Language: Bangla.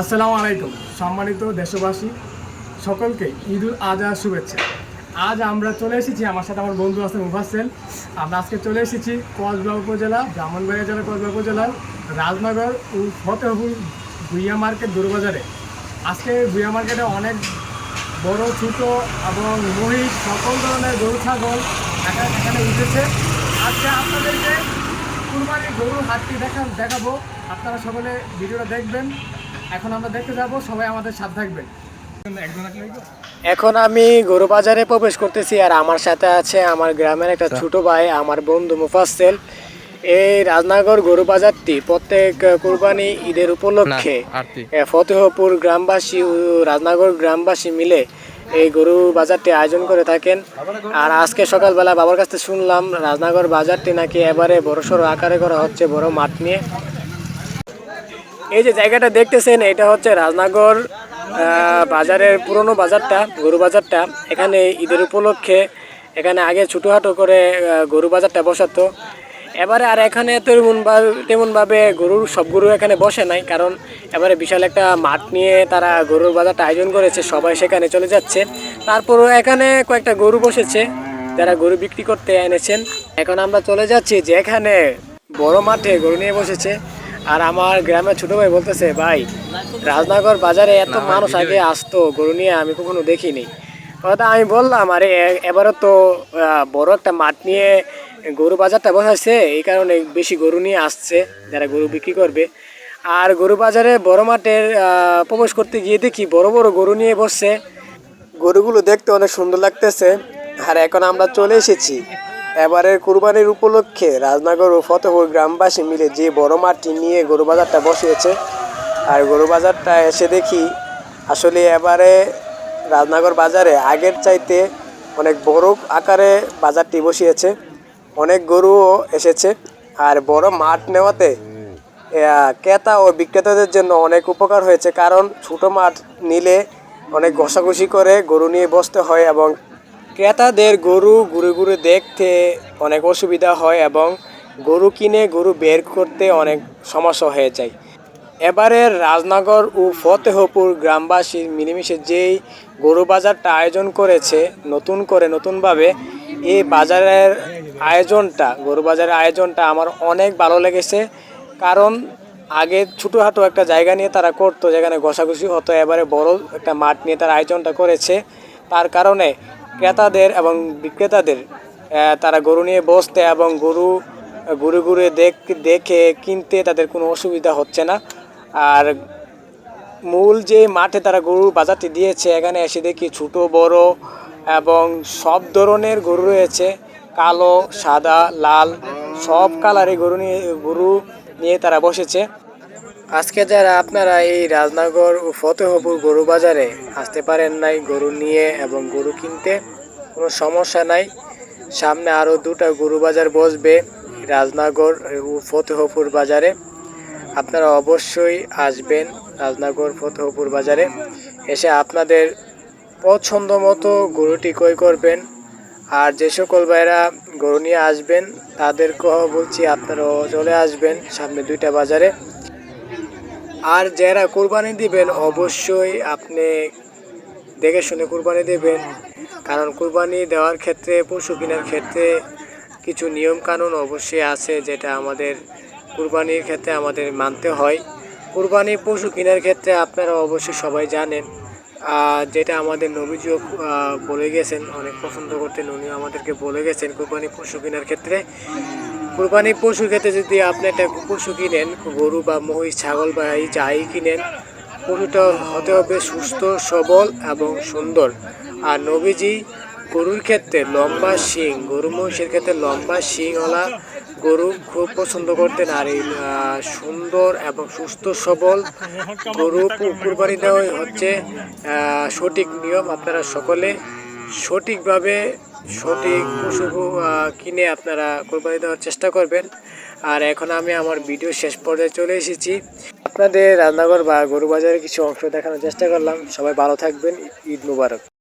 আসসালামু আলাইকুম, সম্মানিত দেশবাসী, সকলকে ঈদ উল আজহার শুভেচ্ছা। আজ আমরা চলে এসেছি, আমার সাথে আমার বন্ধু আছে মুফাসেল। আমরা আজকে চলে এসেছি কসবা উপজেলা, ব্রাহ্মণবাড়িয়া জেলা কসবা উপজেলার রাজনগর ও ফতেহপুর ভুইয়া মার্কেট দুর্বাজারে আজকে ভুইয়া মার্কেটে অনেক বড়, ছোট এবং মহিষ, সকল ধরনের গরু, ছাগল এখানে এখানে উঠেছে। আজকে আপনাদেরকে কুরবানি গরুর হাটটি দেখা দেখাবো। আপনারা সকলে ভিডিওটা দেখবেন। এখন আমরা দেখতে যাব সবাই আমাদের সাথে থাকবেন? এখন আমি গরু বাজারে প্রবেশ করতেছি আর আমার সাথে আছে আমার গ্রামের একটা ছোট ভাই আমার বন্ধু মুফাসেল। এই রাজনগর গরু বাজারটি প্রত্যেক কুরবানি ঈদের উপলক্ষে ফতেহপুর গ্রামবাসী ও রাজনগর গ্রামবাসী মিলে এই গরু বাজারটি আয়োজন করে থাকেন। আর আজকে সকালবেলা বাবার কাছ থেকে শুনলাম রাজনগর বাজারটি নাকি এবারে বড়সড় আকারে করা হচ্ছে বড় মাঠ নিয়ে। এই যে জায়গাটা দেখতেছেন, এটা হচ্ছে রাজনগর বাজারের পুরনো বাজারটা, গরু বাজারটা। এখানে ঈদের উপলক্ষে এখানে আগে ছোটোখাটো করে গরু বাজারটা বসাতো। এবারে আর এখানে তেমন তেমনভাবে গরুর, সব গরু এখানে বসে নাই, কারণ এবারে বিশাল একটা মাঠ নিয়ে তারা গরুর বাজারটা আয়োজন করেছে, সবাই সেখানে চলে যাচ্ছে। তারপরও এখানে কয়েকটা গরু বসেছে, যারা গরু বিক্রি করতে এনেছেন। এখন আমরা চলে যাচ্ছি যে এখানে বড় মাঠে গরু নিয়ে বসেছে। আর আমার গ্রামের ছোট ভাই বলতেছে ভাই রাজনগর বাজারে এত মানুষ আগে আসতো গরু নিয়ে আমি কখনো দেখিনি। কথা আমি বললাম আরে এবারও তো আহ, বড় একটা মাঠ নিয়ে গরু বাজারটা বসাচ্ছে এই কারণে বেশি গরু নিয়ে আসছে যারা গরু বিক্রি করবে। আর গরু বাজারে বড় মাঠের আহ, প্রবেশ করতে গিয়ে দেখি বড় বড় গরু নিয়ে বসছে। গরুগুলো দেখতে অনেক সুন্দর লাগতেছে। আর এখন আমরা চলে এসেছি। এবারের কুরবানির উপলক্ষে রাজনগর ও ফতেপুর গ্রামবাসী মিলে যে বড় মাঠটি নিয়ে গরু বাজারটা বসিয়েছে, আর গরু বাজারটা এসে দেখি আসলে এবারে রাজনগর বাজারে আগের চাইতে অনেক বড় আকারে বাজারটি বসিয়েছে। অনেক গরুও এসেছে, আর বড় মাঠ নেওয়াতে ক্রেতা ও বিক্রেতাদের জন্য অনেক উপকার হয়েছে। কারণ ছোট মাঠ নিলে অনেক ঘষাঘষি করে গরু নিয়ে বসতে হয় এবং ক্রেতাদের গরু ঘুরে ঘুরে দেখতে অনেক অসুবিধা হয় এবং গরু কিনে গরু বের করতে অনেক সমস্যা হয়ে যায়। এবারের রাজনগর ও ফতেহপুর গ্রামবাসীর মিলেমিশে যেই গরু বাজারটা আয়োজন করেছে, নতুন করে, নতুনভাবে এই বাজারের আয়োজনটা, গরু বাজারের আয়োজনটা আমার অনেক ভালো লেগেছে। কারণ আগে ছোটোখাটো একটা জায়গা নিয়ে তারা করতো, যেখানে ঘষাঘষি হতো, এবারে বড় একটা মাঠ নিয়ে তারা আয়োজনটা করেছে। তার কারণে ক্রেতাদের এবং বিক্রেতাদের তারা গরু নিয়ে বসতে এবং গরু, ঘুরে ঘুরে দেখ, দেখে, কিনতে তাদের কোনো অসুবিধা হচ্ছে না। আর মূল যে মাঠে তারা গরুর বাজারটি দিয়েছে, এখানে এসে দেখি ছোট, বড় এবং সব ধরনের গরু রয়েছে। কালো, সাদা, লাল, সব কালারে গরু নিয়ে গরু নিয়ে তারা বসেছে। আজকে যারা আপনারা এই রাজনগর ও ফতেহপুর গরু বাজারে আসতে পারেন নাই গরু নিয়ে এবং গরু কিনতে, কোনো সমস্যা নাই। সামনে আরও দুটা গরু বাজার বসবে রাজনগর ও ফতেহপুর বাজারে। আপনারা অবশ্যই আসবেন রাজনগর ফতেহপুর বাজারে। এসে আপনাদের পছন্দ মতো গরুটি ক্রয় করবেন। আর যে সকল ভাইরা গরু নিয়ে আসবেন, তাদেরকেও বলছি আপনারাও চলে আসবেন সামনে দুইটা বাজারে। আর যারা কোরবানি দিবেন, অবশ্যই আপনি দেখে শুনে কোরবানি দেবেন। কারণ কোরবানি দেওয়ার ক্ষেত্রে পশু কেনার ক্ষেত্রে কিছু নিয়ম কানুন অবশ্যই আছে যেটা আমাদের কুরবানির ক্ষেত্রে আমাদের মানতে হয়। কুরবানি পশু কেনার ক্ষেত্রে আপনারা অবশ্যই সবাই জানেন। যেটা আমাদের নবীজিও বলে গেছেন, অনেক পছন্দ করতেন, উনিও আমাদেরকে বলে গেছেন কোরবানি পশু কেনার ক্ষেত্রে। কুরবানি পশু ক্ষেত্রে যদি আপনি একটা পশু কিনেন, গরু বা মহিষ, ছাগল বা এই যাই কিনেন, পশুটা হতে হবে সুস্থ, সবল এবং সুন্দর। আর নবীজি গরুর ক্ষেত্রে লম্বা শিং, গরু মহিষের ক্ষেত্রে লম্বা শিংওয়ালা গরু খুব পছন্দ করতেন। আর এই সুন্দর এবং সুস্থ, সবল গরু কুরবানি দেওয়াই হচ্ছে সঠিক নিয়ম। আপনারা সকলে সঠিকভাবে সঠিক পশু কিনে আপনারা কোরবানি দেওয়ার চেষ্টা করবেন। আর এখন আমি আমার ভিডিও শেষ পর্যায়ে চলে এসেছি। আপনাদের রান্নাঘর বা গরু বাজারের কিছু অংশ দেখানোর চেষ্টা করলাম। সবাই ভালো থাকবেন। ঈদ মুবারক।